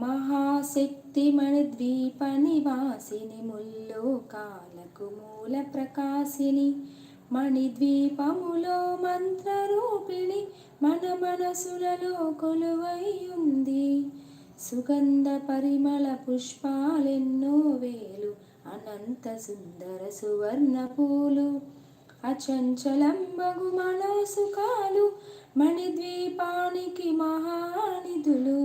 మహాశక్తి మణిద్వీప నివాసిని ముల్లోకాలకు మూల ప్రకాశిని మణిద్వీపములో మంత్రరూపిణి మన మనసులలో కొలువైయుంది సుగంధ పరిమళ పుష్పాలెన్నో వేలు అనంత సుందర సువర్ణ పూలు అచంచలంబగు మనోసుకాలు మణిద్వీపానికి మహానిధులు.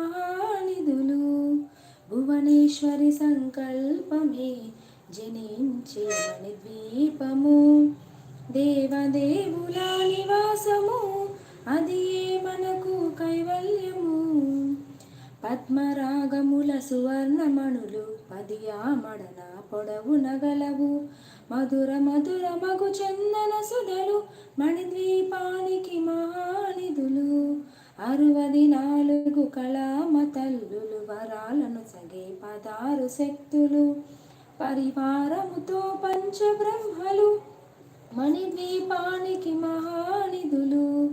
భువనేశ్వరి సంకల్పమే జనించే మణిద్వీపము. దేవదేవుల నివాసము అది మనకు కైవల్యము? పద్మరాగముల సువర్ణమణులు పది ఆమడన పొడవు నగలవు. మధుర మధుర మగు చందన సుధలు మణిద్వీపానికి మహానిధులు. అరవది నాలుగు కళామ తల్లులు వరాలను సగే పదారు శక్తులు. పరివారముతో పంచబ్రహ్మలు మణిద్వీపానికి మహానిధులు.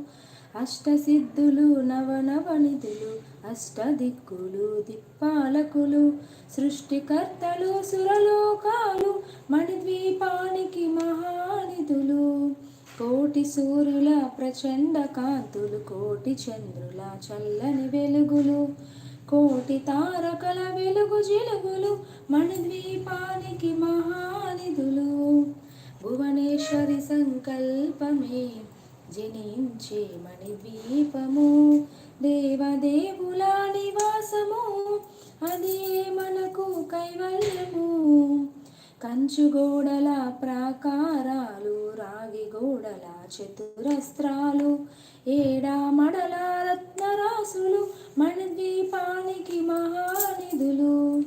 అష్టసిద్ధులు నవనవనిధులు అష్టదిక్కులు దిక్పాలకులు సృష్టికర్తలు సురలోకాలు మణిద్వీపానికి మహానిధులు. కోటి సూర్యుల ప్రచండ కాంతులు కోటి చంద్రుల చల్లని వెలుగులు కోటి తారకల వెలుగు జిలుగులు మణిద్వీపానికి మహానిధులు. భువనేశ్వరి సంకల్పమే జనించే మణిద్వీపము దేవదేవుల నివాసము అదే మనకు కైవల్యము. కంచు గోడల ప్రాకారాలు రాగి గోడల చతురస్త్రాలు ఏడా మడల రత్నరాసులు మణద్వీపానికి మహానిధులు.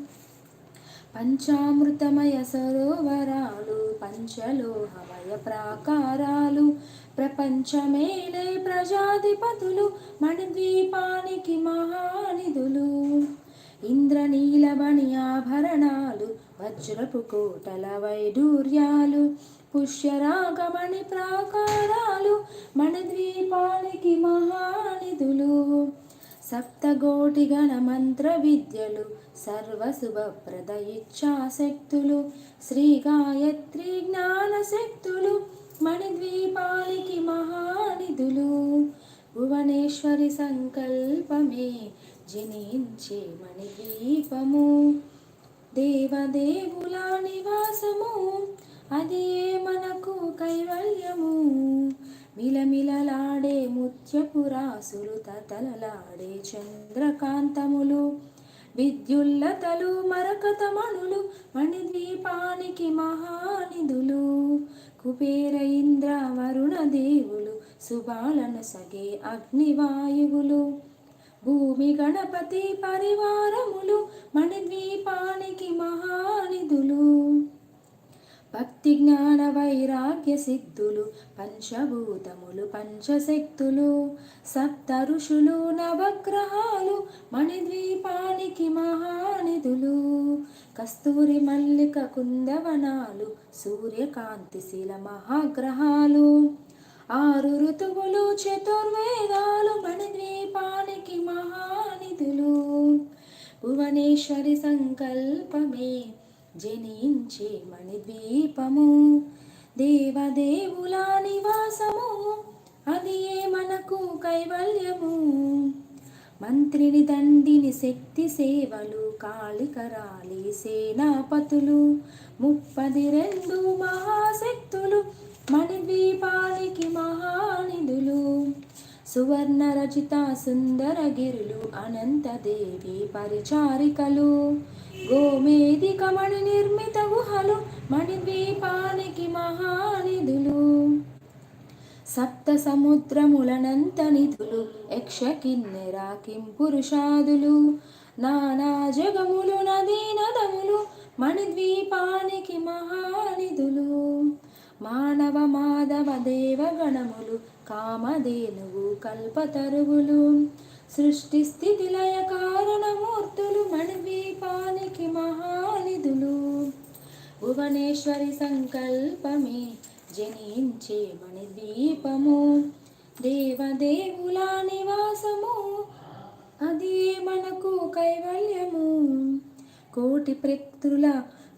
పంచామృతమయ సరోవరాలు పంచలోహమయ ప్రాకారాలు ప్రపంచమేలే ప్రజాధిపతులు మణద్వీపానికి మహానిధులు. ఇంద్రనీలమణి ఆభరణాలు వజ్రపు కోటల వైడూర్యాలు పుష్యరాగమణి ప్రాకారాలు మణిద్వీపాలకి మహానిధులు సప్తగోటి గణ మంత్ర విద్యలు సర్వశుభప్రద ఇచ్ఛాశక్తులు శ్రీ గాయత్రి జ్ఞాన శక్తులు మహానిధులు. భువనేశ్వరి సంకల్పమే జనించే మణిద్వీపము దేవదేవుల నివాసము అదే మనకు కైవల్యము. మిలమిలలాడే ముత్యపురాసులు తతలలాడే చంద్రకాంతములు. విద్యుల్లతలు మరకతమణులు మణిద్వీపానికి మహానిధులు. కుబేర ఇంద్ర వరుణ దేవులు సుబాలన సగే అగ్నివాయువులు. భూమి గణపతి పరివారములు మణిద్వీపానికి మహానిధులు. భక్తి జ్ఞాన వైరాగ్య సిద్ధులు పంచభూతములు పంచశక్తులు సప్త ఋషులు నవగ్రహాలు మణిద్వీపానికి మహానిధులు కస్తూరి మల్లిక కుందవనాలు సూర్యకాంతి శిల మహాగ్రహాలు ఆరు ఋతువులు చతుర్వేదాలు మణిద్వీపానికి మహానిధులు భువనేశ్వరి సంకల్పమే జనించే మణిద్వీపము. దేవదేవుల నివాసము అది మనకు కైవల్యము? మంత్రిని దండిని శక్తి సేవలు కాళికరాలి సేనాపతులు ముప్పది రెండు మహాశక్తులు మణిద్వీపానికి మహానిధులు. సువర్ణ రచిత సుందర గిరులు అనంతదేవి పరిచారికలు. గోమేది కమణి నిర్మిత గుహలు మణిద్వీపానికి మహానిధులు. సప్త సముద్రములనంత నిధులు యక్ష కిన్నెర కిం పురుషాదులు. నానా జగములు నదీ నదములు మణిద్వీపానికి మహానిధులు. మానవ మాధవ దేవగణములు కామధేనువు కల్పతరువులు సృష్టి స్థితి లయ కారణమూర్తులు మణిద్వీపానికి మహానిధులు. భువనేశ్వరి సంకల్పమే జనించే మణిద్వీపము దేవదేవుల నివాసము అది మనకు కైవల్యము. కోటి ప్రకృతుల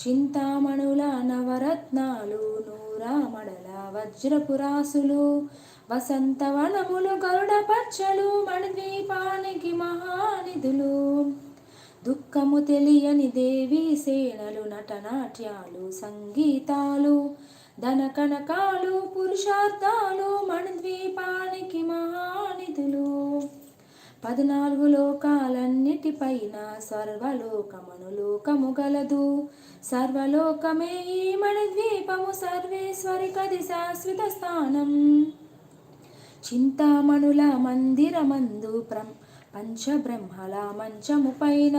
చింతామణుల నవరత్నాలు నూరామడల వజ్రపురాసులు వసంతవనములు గరుడ పచ్చలు మణిద్వీపానికి మహానిధులు. దుఃఖము తెలియని దేవి సేనలు నటనాట్యాలు సంగీతాలు ధన కనకాలు పురుషార్థాలు మణిద్వీపానికి పద్నాలుగు లోకాలన్నిటిపైన సర్వలోకమను లోకము గలదు. సర్వలోకమే ఈ మణిద్వీపము సర్వేశ్వరి కది శాశ్వత స్థానం. చింతామణుల మందిరమందు ప్రం పంచబ్రహ్మల మంచము పైన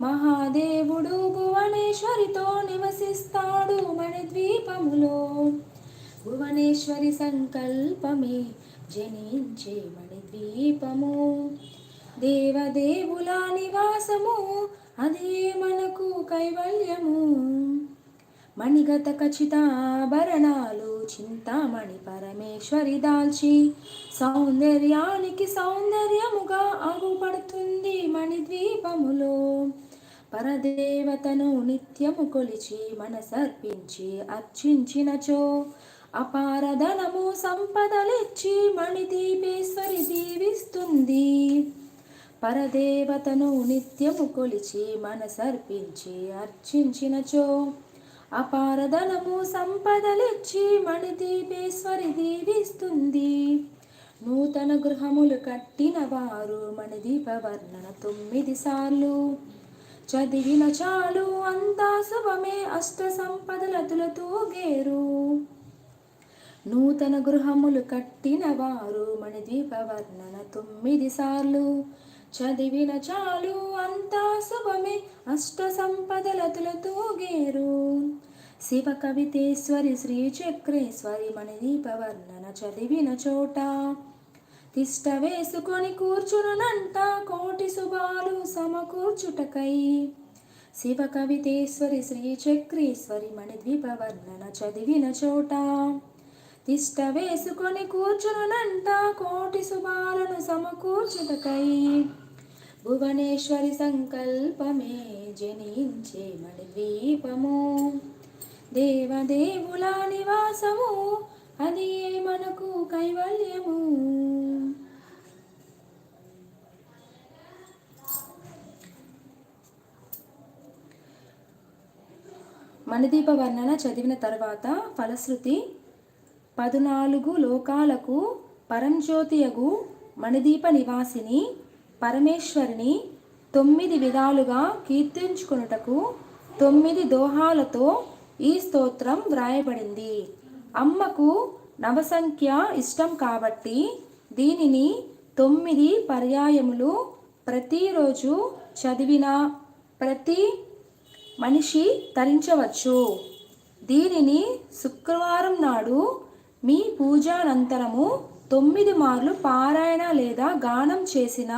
మహాదేవుడు భువనేశ్వరితో నివసిస్తాడు మణిద్వీపములో. భువనేశ్వరి సంకల్పమే జనించే దీపము దేవదేవుల నివాసము అదే మనకు కైవల్యము. మణిగత ఖచ్చితాభరణాలు చింతామణి పరమేశ్వరి దాల్చి సౌందర్యానికి సౌందర్యముగా అగుపడుతుంది మణిద్వీపములో. పరదేవతను నిత్యము కొలిచి మనసర్పించి అర్చించినచో అపారధనము సంపదలిచ్చి మణిదీపేశ్వరి దీవిస్తుంది. పరదేవతను నిత్యము కొలిచి మనసర్పించి అర్చించినచో అపారధనము సంపదలిచ్చి మణిదీపేశ్వరి దీవిస్తుంది. నూతన గృహములు కట్టిన వారు మణిదీప వర్ణన తొమ్మిది సార్లు. చదివిన చాలు అంతా శుభమే అష్ట సంపదలతులతో గేరు. నూతన గృహములు కట్టిన వారు మణిదీప వర్ణన తొమ్మిది సార్లు. చదివిన చాలు అంతా శుభమే అష్ట సంపదలతులతో గేరు. శివ కవితేశ్వరి శ్రీ చక్రేశ్వరి మణిదీప వర్ణన చదివిన చోట. తిష్ట వేసుకొని కూర్చునునంట కోటి శుభాలు సమకూర్చుటకై. శివ కవితేశ్వరి శ్రీ చక్రేశ్వరి మణిద్వీప వర్ణన చదివిన చోట. తిష్ట వేసుకొని కూర్చునునంట కోటి శుభాలను సమకూర్చుటకై. భువనేశ్వరి సంకల్పమే జనించే మణిద్వీపము. దేవదేవుల నివాసము అది మనకు కైవల్యము? మణిదీప వర్ణన చదివిన తర్వాత ఫలశ్రుతి పదునాలుగు లోకాలకు పరంజ్యోతియగు మణిదీప నివాసిని పరమేశ్వరిని తొమ్మిది విధాలుగా కీర్తించుకొనుటకు తొమ్మిది దోహాలతో ఈ స్తోత్రం వ్రాయబడింది. అమ్మకు నవసంఖ్య ఇష్టం కాబట్టి దీనిని తొమ్మిది పర్యాయములు ప్రతిరోజు చదివిన ప్రతి మనిషి తరించవచ్చు. దీనిని శుక్రవారం నాడు మీ పూజానంతరము తొమ్మిది మార్లు పారాయణ లేదా గానం చేసిన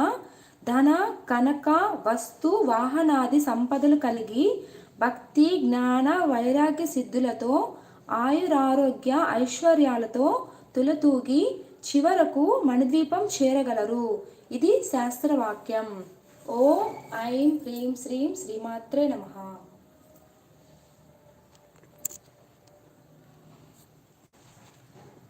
ధన కనక వస్తు వాహనాది సంపదలు కలిగి భక్తి జ్ఞాన వైరాగ్య సిద్ధులతో ఆయురారోగ్య ఐశ్వర్యాలతో తులతూగి చివరకు మణిద్వీపం చేరగలరు. ఇది శాస్త్రవాక్యం. ఓం ఐం హ్రీం శ్రీం శ్రీమాత్రే నమః.